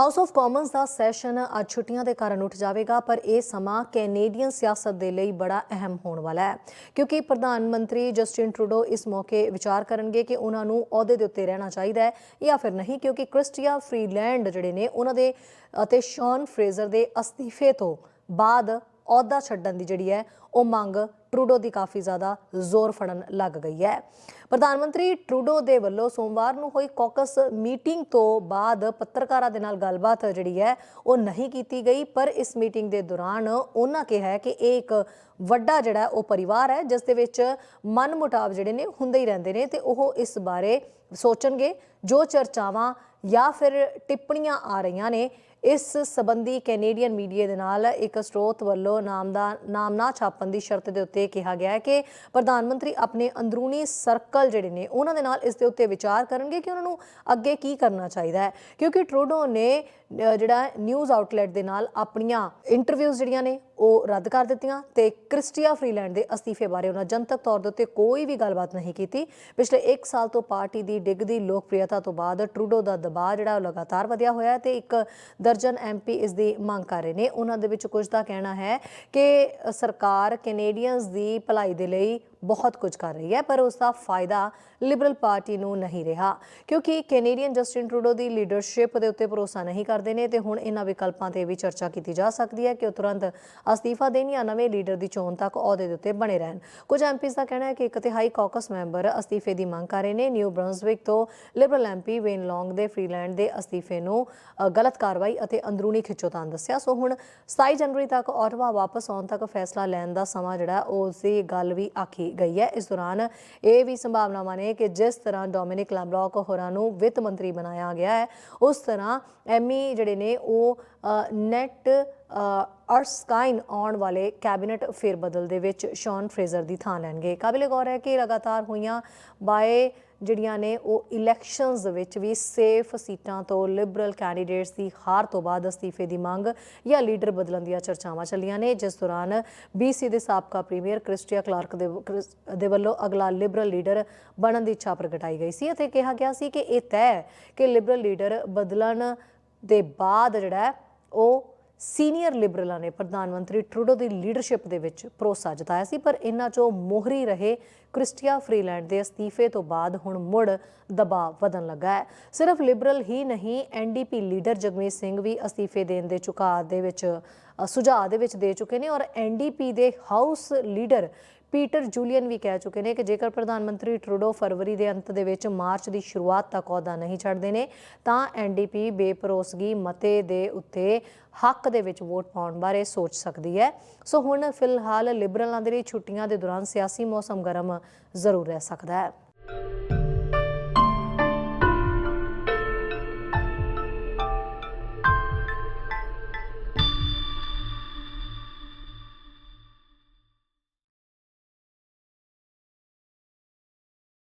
House of Commons ਦਾ session ਅੱਜ ਛੁੱਟੀਆਂ ਦੇ ਕਾਰਨ ਉੱਠ ਜਾਵੇਗਾ, ਪਰ ਇਹ ਸਮਾਂ ਕੈਨੇਡੀਅਨ ਸਿਆਸਤ ਦੇ ਲਈ ਬੜਾ ਅਹਿਮ ਹੋਣ ਵਾਲਾ ਹੈ। ਕਿਉਂਕਿ ਪ੍ਰਧਾਨ ਮੰਤਰੀ ਜਸਟਿਨ ਟਰੂਡੋ ਇਸ ਮੌਕੇ ਵਿਚਾਰ ਕਰਨਗੇ ਕਿ ਉਹਨਾਂ ਨੂੰ ਅਹੁਦੇ ਦੇ ਉੱਤੇ ਰਹਿਣਾ ਚਾਹੀਦਾ ਹੈ ਜਾਂ ਫਿਰ ਨਹੀਂ, ਕਿਉਂਕਿ ਕ੍ਰਿਸਟੀਆ ਫਰੀਲੈਂਡ ਜਿਹੜੇ ਨੇ, ਉਹਨਾਂ ਦੇ ਅਤੇ ਸ਼ੌਨ ਫਰੇਜ਼ਰ ਦੇ ਅਸਤੀਫੇ ਤੋਂ ਬਾਅਦ ਅਹੁਦਾ ਛੱਡਣ ਦੀ ਜਿਹੜੀ ਹੈ, ਉਹ ਮੰਗ ਟਰੂਡੋ ਦੀ ਕਾਫੀ ਜ਼ਿਆਦਾ ਜ਼ੋਰ ਫੜਨ ਲੱਗ ਗਈ ਹੈ। ਪ੍ਰਧਾਨ ਮੰਤਰੀ ਟਰੂਡੋ ਦੇ ਵੱਲੋਂ ਸੋਮਵਾਰ ਨੂੰ ਹੋਈ ਕਾਕਸ ਮੀਟਿੰਗ ਤੋਂ ਬਾਅਦ ਪੱਤਰਕਾਰਾਂ ਦੇ ਨਾਲ ਗੱਲਬਾਤ ਜਿਹੜੀ ਹੈ, ਉਹ ਨਹੀਂ ਕੀਤੀ ਗਈ, ਪਰ ਇਸ ਮੀਟਿੰਗ ਦੇ ਦੌਰਾਨ ਉਹਨਾਂ ਕਿਹਾ ਕਿ ਇਹ ਇੱਕ ਵੱਡਾ ਜਿਹੜਾ ਉਹ ਪਰਿਵਾਰ ਹੈ, ਜਿਸ ਦੇ ਵਿੱਚ ਮਨਮੁਟਾਵ ਜਿਹੜੇ ਨੇ, ਹੁੰਦੇ ਹੀ ਰਹਿੰਦੇ ਨੇ ਤੇ ਉਹ ਇਸ ਬਾਰੇ ਸੋਚਣਗੇ, ਜੋ ਚਰਚਾਵਾਂ ਜਾਂ ਫਿਰ ਟਿੱਪਣੀਆਂ ਆ ਰਹੀਆਂ ਨੇ ਇਸ ਸੰਬੰਧੀ ਕੈਨੇਡੀਅਨ ਮੀਡੀਆ ਦੇ ਨਾਲ ਇੱਕ ਸਰੋਤ ਵੱਲੋਂ ਨਾਮ ਦਾ, ਨਾਮ ਨਾ ਛਾਪਣ ਦੀ ਸ਼ਰਤ ਦੇ ਉੱਤੇ ਕਿਹਾ ਗਿਆ ਹੈ ਕਿ ਪ੍ਰਧਾਨ ਮੰਤਰੀ ਆਪਣੇ ਅੰਦਰੂਨੀ ਸਰਕਲ ਜਿਹੜੇ ਨੇ, ਉਹਨਾਂ ਦੇ ਨਾਲ ਇਸ ਦੇ ਉੱਤੇ ਵਿਚਾਰ ਕਰਨਗੇ ਕਿ ਉਹਨਾਂ ਨੂੰ ਅੱਗੇ ਕੀ ਕਰਨਾ ਚਾਹੀਦਾ ਹੈ। ਕਿਉਂਕਿ ਟਰੂਡੋ ਨੇ ਜਿਹੜਾ ਨਿਊਜ਼ ਆਊਟਲੈਟ ਦੇ ਨਾਲ ਆਪਣੀਆਂ ਇੰਟਰਵਿਊਜ਼ ਜਿਹੜੀਆਂ ਨੇ ਉਹ ਰੱਦ ਕਰ ਦਿੱਤੀਆਂ ਤੇ ਕ੍ਰਿਸਟੀਆ ਫਰੀਲੈਂਡ ਦੇ ਅਸਤੀਫੇ ਬਾਰੇ ਉਹਨਾਂ ਜਨਤਕ ਤੌਰ ਦੇ ਉੱਤੇ ਕੋਈ ਵੀ ਗੱਲਬਾਤ ਨਹੀਂ ਕੀਤੀ। ਪਿਛਲੇ 1 ਸਾਲ ਤੋਂ ਪਾਰਟੀ ਦੀ ਡਿੱਗਦੀ ਲੋਕਪ੍ਰਿਯਤਾ ਤੋਂ ਬਾਅਦ ਟਰੂਡੋ ਦਾ ਦਬਾਅ ਜਿਹੜਾ ਉਹ ਲਗਾਤਾਰ ਵਧਿਆ ਹੋਇਆ ਹੈ ਤੇ ਇੱਕ ਦਰਜਨ ਐਮਪੀ ਇਸ ਦੀ ਮੰਗ ਕਰ ਰਹੇ ਨੇ। ਉਹਨਾਂ ਦੇ ਵਿੱਚ ਕੁਝ ਦਾ ਕਹਿਣਾ ਹੈ ਕਿ ਸਰਕਾਰ ਕੈਨੇਡੀਅਨਸ ਦੀ ਭਲਾਈ ਦੇ ਲਈ ਬਹੁਤ ਕੁਝ ਕਰ ਰਹੀ ਹੈ, ਪਰ ਉਸ ਦਾ ਫਾਇਦਾ ਲਿਬਰਲ ਪਾਰਟੀ ਨੂੰ ਨਹੀਂ ਰਿਹਾ, ਕਿਉਂਕਿ ਕੈਨੇਡੀਅਨ ਜਸਟਿਨ ਟਰੂਡੋ ਦੀ ਲੀਡਰਸ਼ਿਪ ਦੇ ਉੱਤੇ ਭਰੋਸਾ ਨਹੀਂ ਕਰਦੇ ਨੇ ਤੇ ਹੁਣ ਇਹਨਾਂ ਵਿਕਲਪਾਂ ਤੇ ਵੀ ਚਰਚਾ ਕੀਤੀ ਜਾ ਸਕਦੀ ਹੈ ਕਿ ਉਹ ਤੁਰੰਤ ਅਸਤੀਫਾ ਦੇਣ ਜਾਂ ਨਵੇਂ ਲੀਡਰ ਦੀ ਚੋਣ ਤੱਕ ਅਹੁਦੇ ਦੇ ਉੱਤੇ ਬਣੇ ਰਹਿਣ। ਕੁਝ ਐਮਪੀਜ਼ ਦਾ ਕਹਿਣਾ ਹੈ ਕਿ ਇੱਕ ਤਿਹਾਈ ਕਾਕਸ ਮੈਂਬਰ ਅਸਤੀਫੇ ਦੀ ਮੰਗ ਕਰ ਰਹੇ ਨੇ। ਨਿਊ ਬ੍ਰੰਸਵਿਕ ਤੋਂ ਲਿਬਰਲ ਐਮਪੀ ਵੇਨ ਲੌਂਗ ਦੇ ਫ੍ਰੀਲੈਂਡ ਦੇ ਅਸਤੀਫੇ ਨੂੰ ਗਲਤ ਕਾਰਵਾਈ ਅਤੇ ਅੰਦਰੂਨੀ ਖਿੱਚੋਤਾਣ ਦੱਸਿਆ। ਸੋ ਹੁਣ 27 ਜਨਵਰੀ ਤੱਕ ਆਟਵਾ ਵਾਪਸ ਆਉਣ ਤੱਕ ਫੈਸਲਾ ਲੈਣ ਦਾ ਸਮਾਂ ਜਿਹੜਾ ਉਹ ਉਸ ਦੀ ਗੱਲ ਵੀ ਆਖੀ ਗਈ ਹੈ। ਇਸ ਦੌਰਾਨ ਇਹ ਵੀ ਸੰਭਾਵਨਾਵਾਂ ਨੇ ਕਿ ਜਿਸ ਤਰ੍ਹਾਂ ਡੋਮਿਨਿਕ ਲੈਂਬਲੌਕ ਹੋਰਾਂ ਨੂੰ ਵਿੱਤ ਮੰਤਰੀ ਬਣਾਇਆ ਗਿਆ ਹੈ, ਉਸ ਤਰ੍ਹਾਂ ਐਮੀ ਜਿਹੜੇ ਨੇ ਉਹ ਨੈਟ ਅਰਸਕਾਈਨ ਆਉਣ ਵਾਲੇ ਕੈਬਨਿਟ ਫੇਰਬਦਲ ਦੇ ਵਿੱਚ ਸ਼ੌਨ ਫਰੇਜ਼ਰ ਦੀ ਥਾਂ ਲੈਣਗੇ। ਕਾਬਿਲੇ ਗੌਰ ਹੈ ਕਿ ਲਗਾਤਾਰ ਹੋਈਆਂ ਬਾਏ ਜਿਹੜੀਆਂ ਨੇ ਉਹ ਇਲੈਕਸ਼ਨਸ ਦੇ ਵਿੱਚ ਵੀ ਸੇਫ ਸੀਟਾਂ ਤੋਂ ਲਿਬਰਲ ਕੈਂਡੀਡੇਟਸ ਦੀ ਹਾਰ ਤੋਂ ਬਾਅਦ ਅਸਤੀਫੇ ਦੀ ਮੰਗ ਜਾਂ ਲੀਡਰ ਬਦਲਣ ਦੀਆਂ ਚਰਚਾਵਾਂ ਚੱਲੀਆਂ ਨੇ। ਜਿਸ ਦੌਰਾਨ ਬੀਸੀ ਦੇ ਸਾਬਕਾ ਪ੍ਰੀਮੀਅਰ ਕ੍ਰਿਸਟੀਆ ਕਲਾਰਕ ਦੇ ਕ੍ਰਿਸ- ਦੇ ਵੱਲੋਂ ਅਗਲਾ ਲਿਬਰਲ ਲੀਡਰ ਬਣਨ ਦੀ ਇੱਛਾ ਪ੍ਰਗਟਾਈ ਗਈ ਸੀ ਅਤੇ ਕਿਹਾ ਗਿਆ ਸੀ ਕਿ ਇਹ ਤੈਅ ਹੈ ਕਿ ਲਿਬਰਲ ਲੀਡਰ ਬਦਲਣ ਦੇ ਬਾਅਦ ਜਿਹੜਾ ਉਹ ਸੀਨੀਅਰ ਲਿਬਰਲਾਂ ਨੇ ਪ੍ਰਧਾਨ ਮੰਤਰੀ ਟਰੂਡੋ ਦੀ ਲੀਡਰਸ਼ਿਪ ਦੇ ਵਿੱਚ ਭਰੋਸਾ ਜਤਾਇਆ ਸੀ, ਪਰ ਇਹਨਾਂ ਚੋਂ ਮੋਹਰੀ ਰਹੇ ਕ੍ਰਿਸਟੀਆ ਫਰੀਲੈਂਡ ਦੇ ਅਸਤੀਫੇ ਤੋਂ ਬਾਅਦ ਹੁਣ ਮੁੜ ਦਬਾਅ ਵਧਣ ਲੱਗਾ ਹੈ। ਸਿਰਫ ਲਿਬਰਲ ਹੀ ਨਹੀਂ, ਐਨਡੀਪੀ ਲੀਡਰ ਜਗਮੀਤ ਸਿੰਘ ਵੀ ਅਸਤੀਫੇ ਦੇਣ ਦੇ ਝੁਕਾਅ ਦੇ ਵਿੱਚ ਸੁਝਾਅ ਦੇ ਵਿੱਚ ਦੇ ਚੁੱਕੇ ਨੇ ਔਰ ਐਨਡੀਪੀ ਦੇ ਹਾਊਸ ਲੀਡਰ ਪੀਟਰ ਜੂਲੀਅਨ ਵੀ ਕਹਿ ਚੁੱਕੇ ਨੇ ਕਿ ਜੇਕਰ ਪ੍ਰਧਾਨ ਮੰਤਰੀ ਟਰੂਡੋ ਫਰਵਰੀ ਦੇ ਅੰਤ ਦੇ ਵਿੱਚ ਮਾਰਚ ਦੀ ਸ਼ੁਰੂਆਤ ਤੱਕ ਅਹੁਦਾ ਨਹੀਂ ਛੱਡਦੇ ਨੇ, ਤਾਂ ਐਨਡੀਪੀ ਬੇਪਰੋਸਗੀ ਮਤੇ ਦੇ ਉੱਤੇ ਹੱਕ ਦੇ ਵਿੱਚ ਵੋਟ ਪਾਉਣ ਬਾਰੇ ਸੋਚ ਸਕਦੀ ਹੈ। ਸੋ ਹੁਣ ਫਿਲਹਾਲ ਲਿਬਰਲਾਂ ਦੇ ਲਈ ਛੁੱਟੀਆਂ ਦੇ ਦੌਰਾਨ ਸਿਆਸੀ ਮੌਸਮ ਗਰਮ ਜ਼ਰੂਰ ਰਹਿ ਸਕਦਾ ਹੈ।